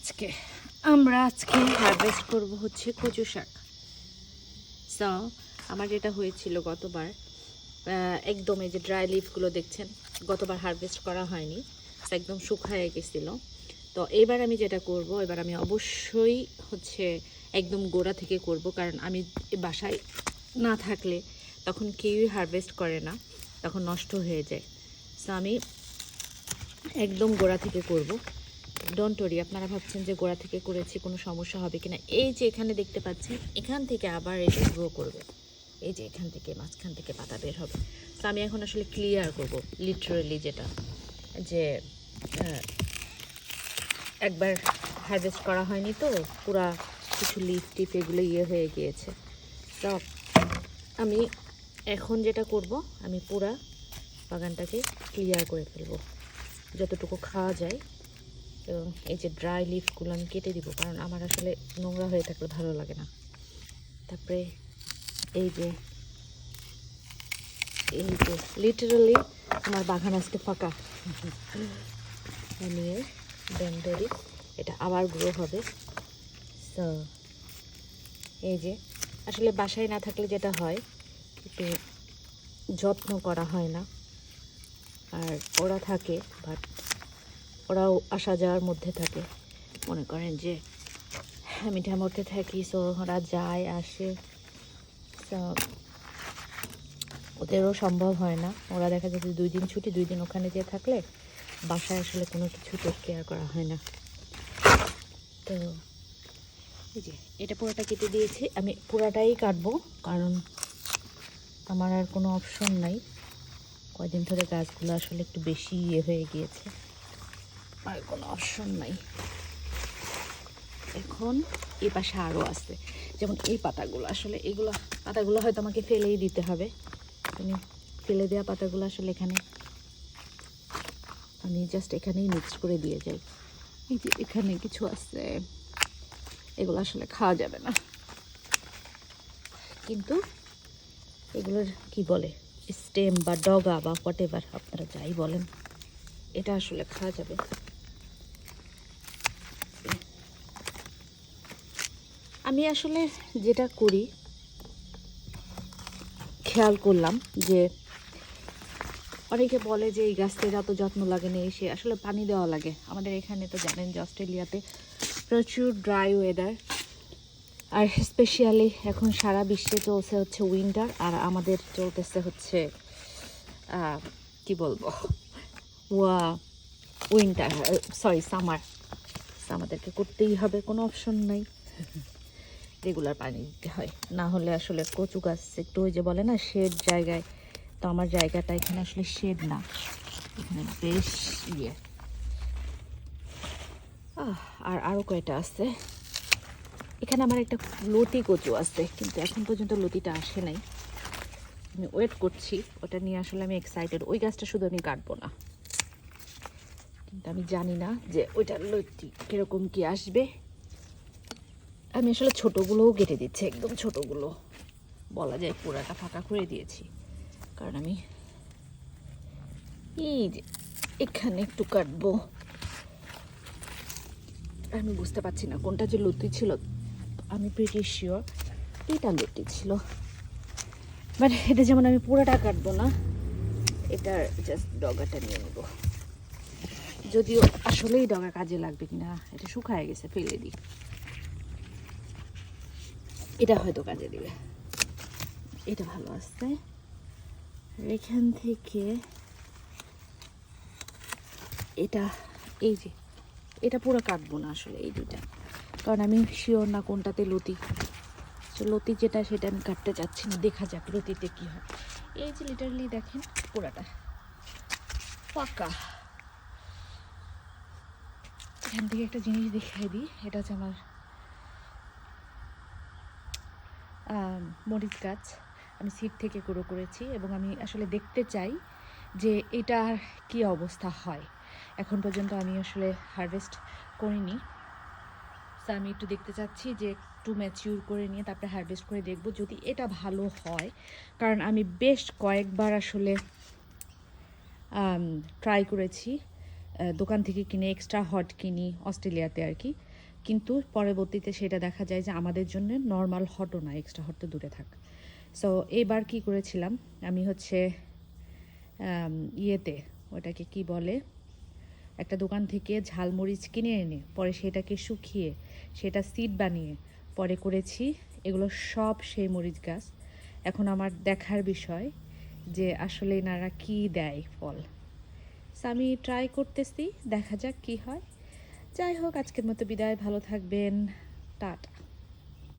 আজকে, আমরা আজকে হারভেস্ট করব হচ্ছে কচু শাক। সো আমার যেটা হয়েছিল গতবার একদম এই যে ড্রাই লিফগুলো দেখছেন, গতবার হারভেস্ট করা হয়নি একদম শুকায় গেছিল। তো এবার আমি যেটা করব, এবার আমি অবশ্যই হচ্ছে একদম গোড়া থেকে করব, কারণ আমি বাসায় না থাকলে তখন কেউই হারভেস্ট করে না, তখন নষ্ট হয়ে যায়। সো আমি একদম গোড়া থেকে করব। ডোন্ট ওরি আপনারা ভাবছেন যে গোড়া থেকে করেছি, কোনো সমস্যা হবে কিনা? এই যে এখানে দেখতে পাচ্ছেন, এখান থেকে আবার এটা গ্রো করবে। এই যে এখান থেকে, মাঝখান থেকে পাতা বের হবে। তো আমি এখন আসলে ক্লিয়ার করব লিটারেলি যেটা, যে একবার হারভেস্ট করা হয়নি তো, পুরা কিছু লিফ টিফ এগুলো ইয়ে হয়ে গিয়েছে। তো আমি এখন যেটা করব, আমি পুরা বাগানটাকে ক্লিয়ার করে ফেলব। যতটুকু খাওয়া যায় এবং এই যে ড্রাই লিফগুলো আমি কেটে দিব, কারণ আমার আসলে নোংরা হয়ে থাকলে ভালো লাগে না। তারপরে এই যে এই যে লিটারালি আমার বাগান আজকে ফাঁকা। নিয়ে ডেন্ডরি এটা আবার গ্রো হবে। এই যে, আসলে বাসায় না থাকলে যেটা হয়, একটু যত্ন করা হয় না। আর ওরা থাকে বাট ওরাও আসা যাওয়ার মধ্যে থাকে। মনে করেন যে আমি মধ্যে থাকি সো ওরা যায়, আসে। ওদেরও সম্ভব হয় না। ওরা দেখা যাচ্ছে দুই দিন ছুটি, দুই দিন ওখানে যেয়ে থাকলে বাসায় আসলে কোনো কিছু টেক কেয়ার করা হয় না। তো, এই যে, এটা পুরোটা কেটে দিয়েছি। আমি পুরাটাই কাটবো, কারণ আমার আর কোনো অপশন নাই। কয়দিন ধরে গাছগুলো আসলে একটু বেশি ইয়ে হয়ে গিয়েছে। আর কোনো অপশন নাই। এখন এই পাশে আরও আছে। যেমন এই পাতাগুলো, আসলে এগুলো, পাতাগুলো হয়তো আমাকে ফেলেই দিতে হবে। আমি ফেলে দেওয়া পাতাগুলো আসলে এখানে আমি জাস্ট এখানেই মিক্স করে দিয়ে যাই। এই যে এখানে কিছু আছে, এগুলো আসলে খাওয়া যাবে না। কিন্তু এগুলোর কি বলে স্টেম বা ডগা বা হোয়াট আপনারা যাই বলেন, এটা আসলে খাওয়া যাবে। আমি আসলে যেটা করি, খেয়াল করলাম যে অনেকে বলে যে এই গাছটির এত যত্ন লাগে না এসে আসলে পানি দেওয়া লাগে। আমাদের এখানে তো জানেন যে অস্ট্রেলিয়াতে প্রচুর ড্রাই ওয়েদার। আর স্পেশালি এখন সারা বিশ্বে চলছে হচ্ছে উইন্টার, আর আমাদের চলতেছে হচ্ছে কি বলব? ওয়া, উইন্টার সরি, সামার। আমাদেরকে করতেই হবে, কোনো অপশন নাই। রেগুলার পানি দিতে হয়। না হলে আসলে কচু গাছ একটু ওই যে বলে না, শেড জায়গায়। তো আমার জায়গাটা এখানে আসলে শেড না। এখানে বেশ ইয়ে। আর আরও কয়টা আছে? এখানে আমার একটা লতি কচু আছে, কিন্তু এখন পর্যন্ত লতিটা আসে নাই। আমি ওয়েট করছি, ওটা নিয়ে আসলে আমি এক্সাইটেড ওই গাছটা শুধু আমি কাটবো না। কিন্তু আমি জানি না যে ওইটার লতি কীরকম কি আসবে। আমি আসলে ছোটোগুলোও কেটে দিচ্ছি, একদম ছোটোগুলো। বলা যায় পুরাটা ফাঁকা করে দিয়েছি। কারণ আমি এই যে এখানে একটু কাটবো। আমি বুঝতে পারছি না কোনটা যে লতি ছিল, আমি প্রিটি শিওর এটা লতি ছিল। মানে এটা যেমন আমি পুরোটা কাটবো না, এটার জাস্ট ডগাটা নিয়ে নেব। যদিও আসলেই ডগা কাজে লাগবে কিনা, এটা শুকায় গেছে, ফেলে দিই। এটা হয়তো কাজে দিবে। এটা ভালো আসছে এখান থেকে এটা, এই যে, এটা পুরো কাটবো না আসলে এই দুইটা। কারণ আমি শিওর না কোনটাতে লতি। লতি যেটা সেটা আমি কাটতে চাচ্ছি না। দেখা যাক লতিতে কী হয়। এই যে লিটারলি দেখেন পুরাটা। পাকা এখান থেকে একটা জিনিস দেখাই দিই। এটা হচ্ছে আমার আম, মরিচ গাছ আমি সিট থেকে গুঁড়ো করেছি এবং আমি আসলে দেখতে চাই যে এটার কি অবস্থা হয়। এখন পর্যন্ত আমি আসলে হারভেস্ট করিনি। তো আমি একটু দেখতে চাচ্ছি যে একটু ম্যাচিউর করে নিয়ে তারপরে হারভেস্ট করে দেখব যদি এটা ভালো হয়। কারণ আমি বেশ কয়েকবার আসলে ট্রাই করেছি দোকান থেকে কিনে এক্সট্রা হট কিনি অস্ট্রেলিয়াতে আর কি। কিন্তু পরবর্তীতে সেটা দেখা যায় যে আমাদের জন্য নর্মাল হটও না এক্সট্রা হট তো দূরে থাক। সো এবার কি করেছিলাম? আমি হচ্ছে ইয়েতে ওটাকে কি বলে? একটা দোকান থেকে ঝালমরিচ কিনে এনে, পরে সেটাকে শুকিয়ে, সেটা সিড বানিয়ে, পরে করেছি এগুলো সব সেই মরিচ গাছ। এখন আমার দেখার বিষয় যে আসলে এনারা কি দেয় ফল। আমি ট্রাই করতেছি, দেখা যাক কি হয়। যাই হোক আজকের মতো বিদায়। ভালো থাকবেন। টাটা।